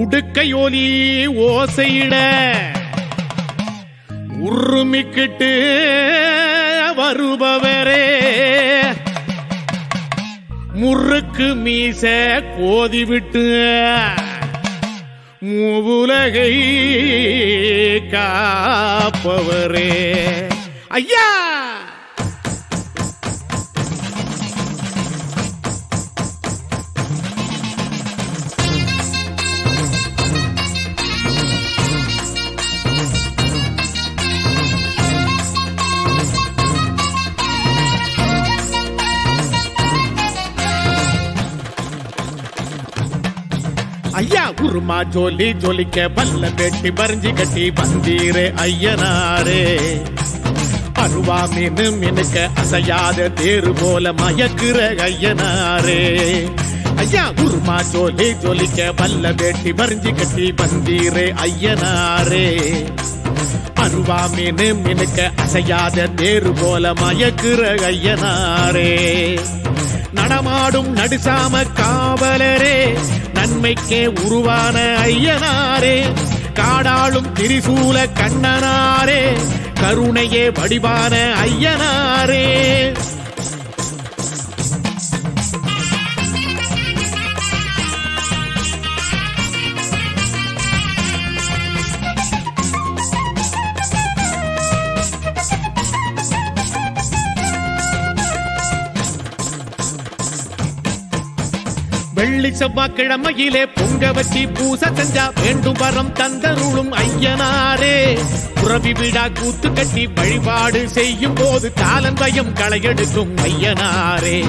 உடுக்கையொலி ஓசையிட உருமிக்கிட்டு வருபவரே. முறுக்கு மீச கோதிவிட்டு மூவுலகை காப்பவரே. ஐயா! ஐயா ஜோலி ஜொலிக்க பல்ல வெட்டி பறிஞ்சு கட்டி வந்தீரே ஐயனாரே. அருவா மீனு மினுக்க அசையாத தேரு போல மயக்குற ஐயனாரே. ஐயா உருமா ஜோலி ஜொலிக்க பல்ல வெட்டி பறிஞ்சு கட்டி வந்தீரே ஐயனாரே. அருவா மீனு மினுக்க அசையாத தேரு போல மயக்குற ஐயனாரே. நடமாடும் நடுசாம காவலரே நன்மைக்கே உருவான ஐயனாரே. காடாளும் திரிசூல கண்ணனாரே. கருணையே வடிவான ஐயனாரே. வெள்ளி செவ்வாய்க்கிழமையிலே பொங்க வச்சி பூச செஞ்சா வேண்டும் வரம் தந்தருளும் ஐயனாரே. புறவி விழா கூத்து கட்டி வழிபாடு செய்யும் போது காலன் பயம் களையெடுக்கும் ஐயனாரே.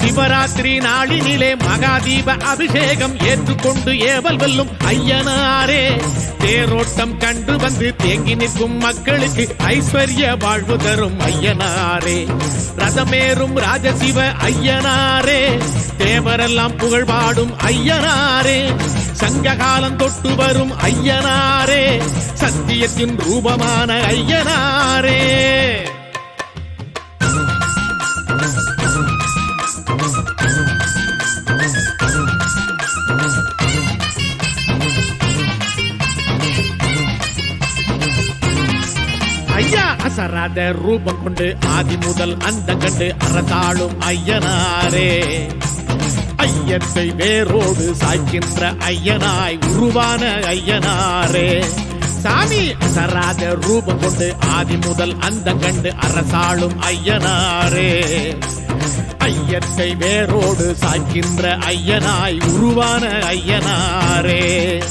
சிவராத்திரி நாளினிலே மகாதீப அபிஷேகம் ஏற்றுக்கொண்டு ஏவல் வெல்லும் ஐயனாரே. தேரோட்டம் கண்டு வந்து தேங்கி நிற்கும் மக்களுக்கு ஐஸ்வர்ய வாழ்வு தரும் ஐயனாரே. ரதமேறும் ராஜசிவ ஐயனாரே. தேவரெல்லாம் புகழ் வரும் ஐயனாரே. சங்ககாலம் தொட்டு வரும் ஐயனாரே. சத்தியத்தின் ரூபமான ஐயனாரே. ஐயா அசராத ரூபம் கொண்டு ஆதி முதல் அந்த கண்டு அரசாளும் ஐயனாரே. ஐயத்தை வேரோடு சாய்க்கின்ற ஐயனாய் உருவான ஐயனாரே. சாமி அசராத ரூபம் கொண்டு ஆதி முதல் அந்த கண்டு அரசாளும் ஐயனாரே. ஐயத்தை வேரோடு சாய்க்கின்ற ஐயனாய் உருவான ஐயனாரே.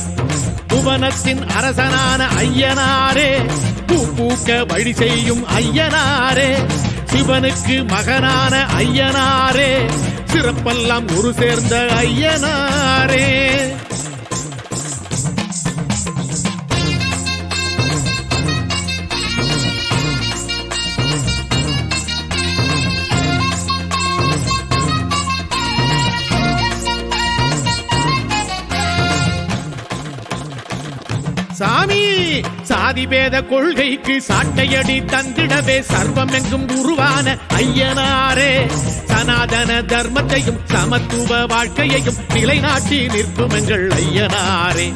புவனத்தின் அரசனான ஐயனாரே. பூ பூக்க வழி செய்யும் ஐயனாரே. சிவனுக்கு மகனான ஐயனாரே. சிறப்பெல்லாம் ஒரு சேர்ந்த ஐயனாரே. சாதிபேத கொள்கைக்கு சாட்டையடி தந்திடவே சர்வம் எங்கும் உருவான ஐயனாரே. சனாதன தர்மத்தையும் சமத்துவ வாழ்க்கையையும் நிலைநாட்டி நிற்கும் எங்கள் ஐயனாரே.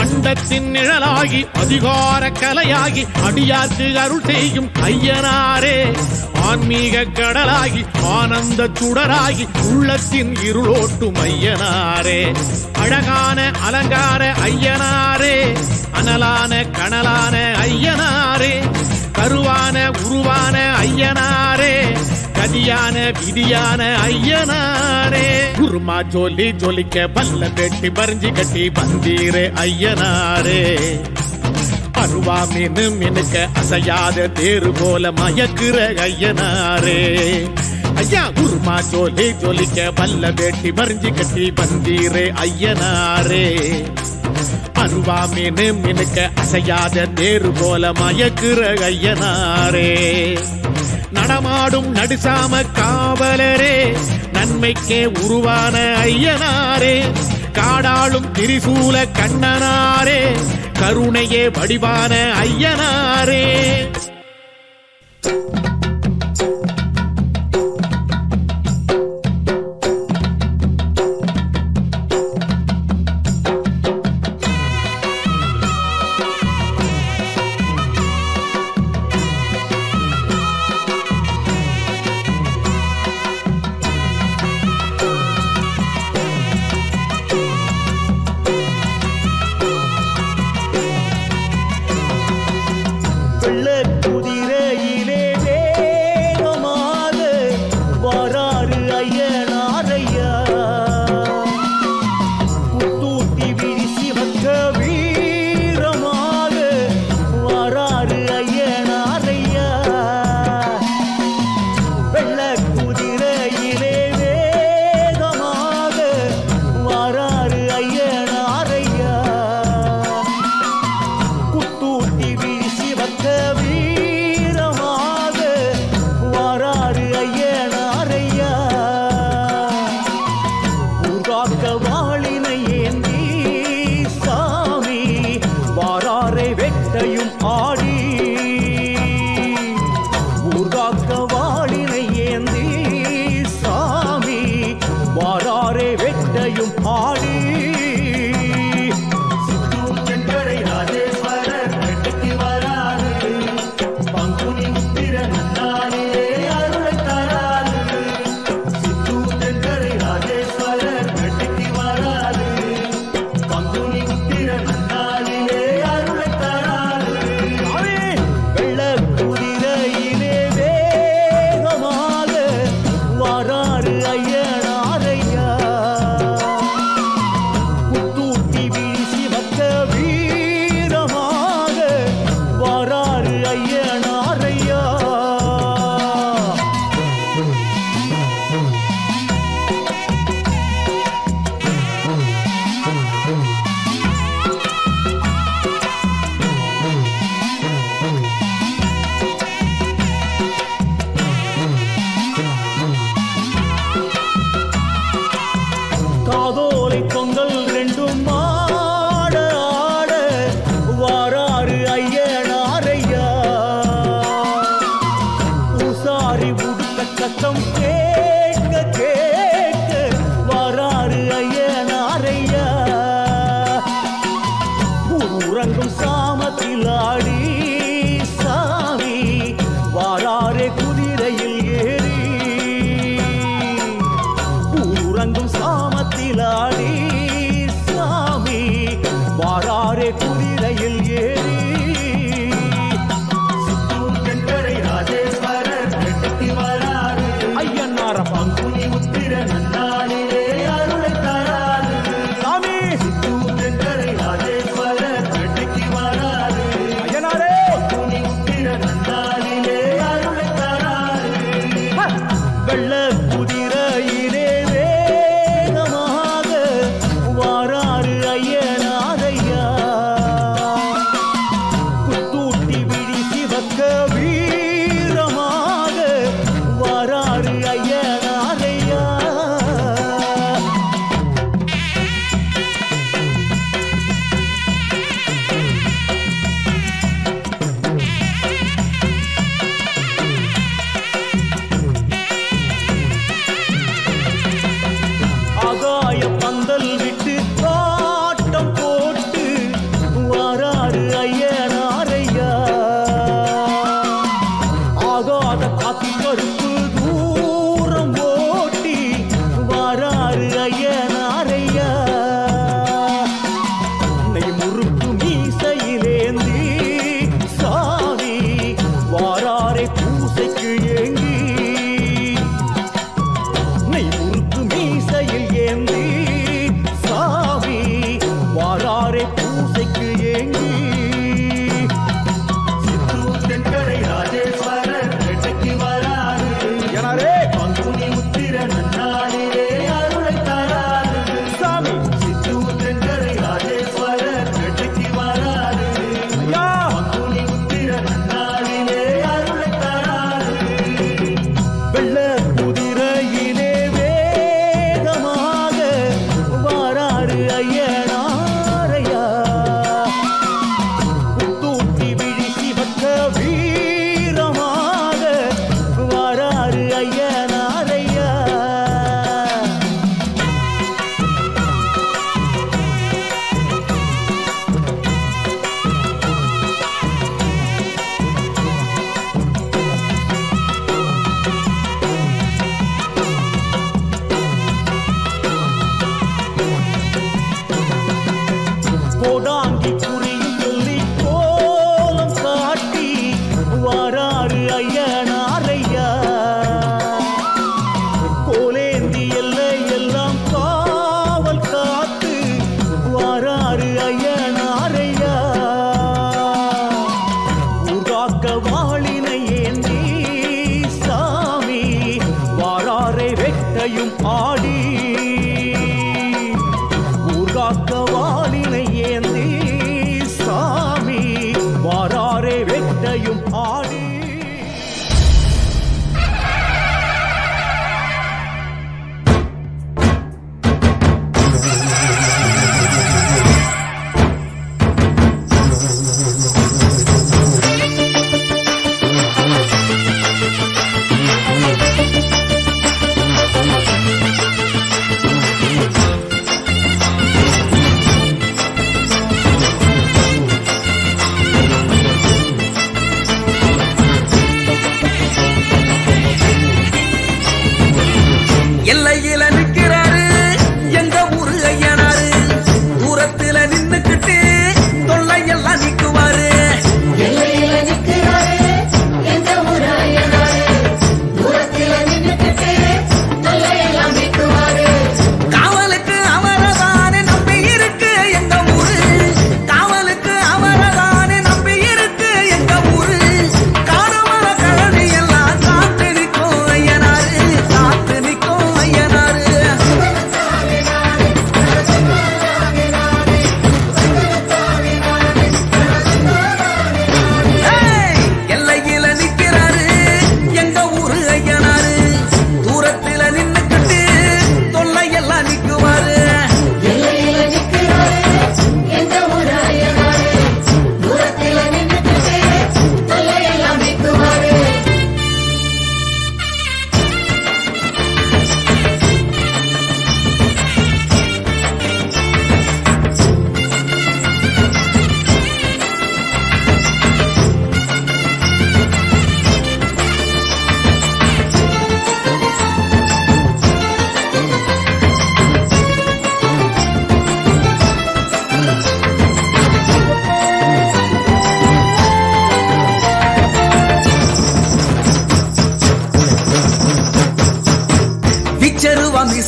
பண்டத்தின் நிழலாகி அதிகார கலையாகி அடியார்க்கு அருள் செய்யும் ஐயனாரே. ஆன்மீக கடலாகி ஆனந்த சுடராகி உள்ளத்தின் இருளோட்டும் ஐயனாரே. அழகான அலங்கார ஐயனாரே. அனலான கனலான ஐயனாரே. கருவான உருவான ஐயனாரே. கதியான விதியான ஐயனாரே. குருமா ஜோலி ஜொலிக்க பல்ல வெட்டி பறிஞ்சு கட்டி வந்தீரே ஐயனாரே. அருவா மீனு மினுக்க அசையாத தேரு போல மயக்குற ஐயனாரே. ஐயா குருமா ஜோலி ஜொலிக்க பல்ல வேட்டி பறிஞ்சு கட்டி வந்தீரே ஐயனாரே. அருவா மீனு மினுக்க அசையாத தேரு போல மயக்குற ஐயனாரே. நடமாடும் நடுசாம காவலரே நன்மைக்கே உருவான ஐயனாரே. காடாளும் திரிசூல கண்ணனாரே கருணையே வடிவான ஐயனாரே. ah உடுக்க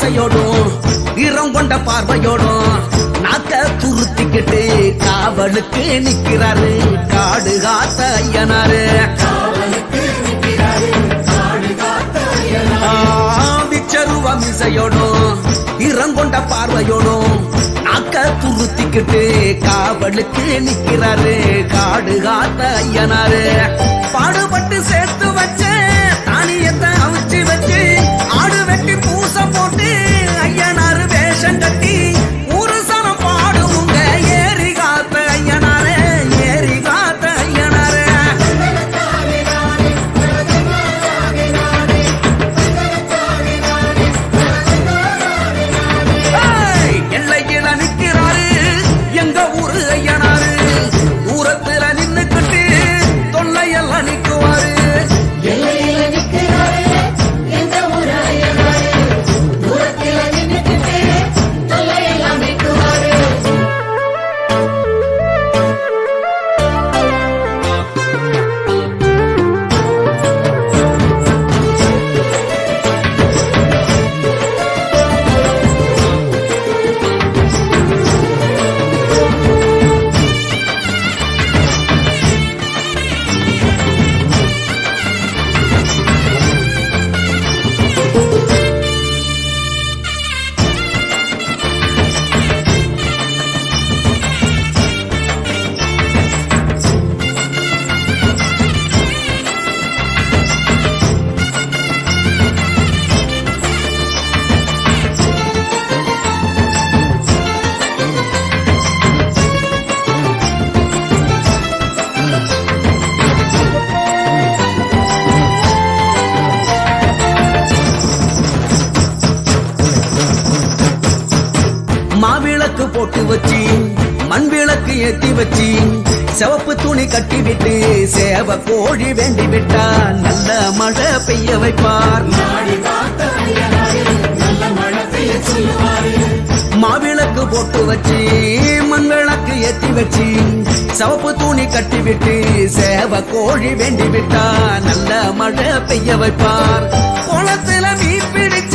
ஆசையோடும் வீரம் கொண்ட பார்வையோடும் நாக்க துருத்திக்கிட்டு காவலுக்கு நிக்கிறாரு காடு காத்த ஐயனாரு. விச்சருவ மீசையோடும் இறங்கொண்ட பார்வையோடும் நாக்க துருத்திக்கிட்டு காவலுக்கு நிக்கிறாரு காடு காத்த ஐயனாரு. பாடுபட்டு சேர்த்து வச்சு சிவப்பு துணி கட்டிவிட்டு சேவ கோழி வேண்டி விட்டா நல்ல மழை பெய்ய வைப்பார். மாவிளக்கு போட்டு வச்சு மண் விளக்கு ஏத்தி வச்சு சவப்பு துணி கட்டிவிட்டு சேவ கோழி வேண்டி விட்டா நல்ல மழை பெய்ய வைப்பார். குளத்துல மீன் பிடிச்சு